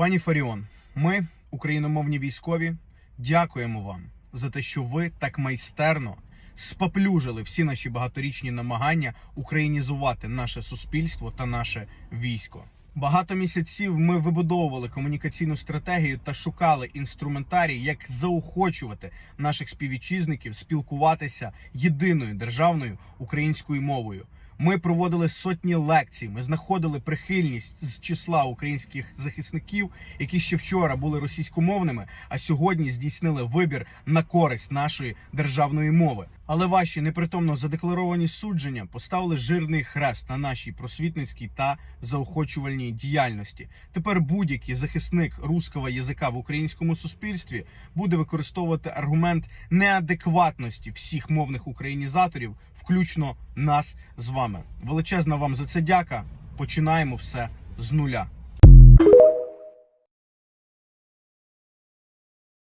Пані Фаріон, ми, україномовні військові, дякуємо вам за те, що ви так майстерно споплюжили всі наші багаторічні намагання українізувати наше суспільство та наше військо. Багато місяців ми вибудовували комунікаційну стратегію та шукали інструментарій, як заохочувати наших співвітчизників спілкуватися єдиною державною українською мовою. Ми проводили сотні лекцій. Ми знаходили прихильність з числа українських захисників, які ще вчора були російськомовними, а сьогодні здійснили вибір на користь нашої державної мови. Але ваші непритомно задекларовані судження поставили жирний хрест на нашій просвітницькій та заохочувальній діяльності. Тепер будь-який захисник руского язика в українському суспільстві буде використовувати аргумент неадекватності всіх мовних українізаторів, включно нас з вами. Величезна вам за це дяка. Починаємо все з нуля.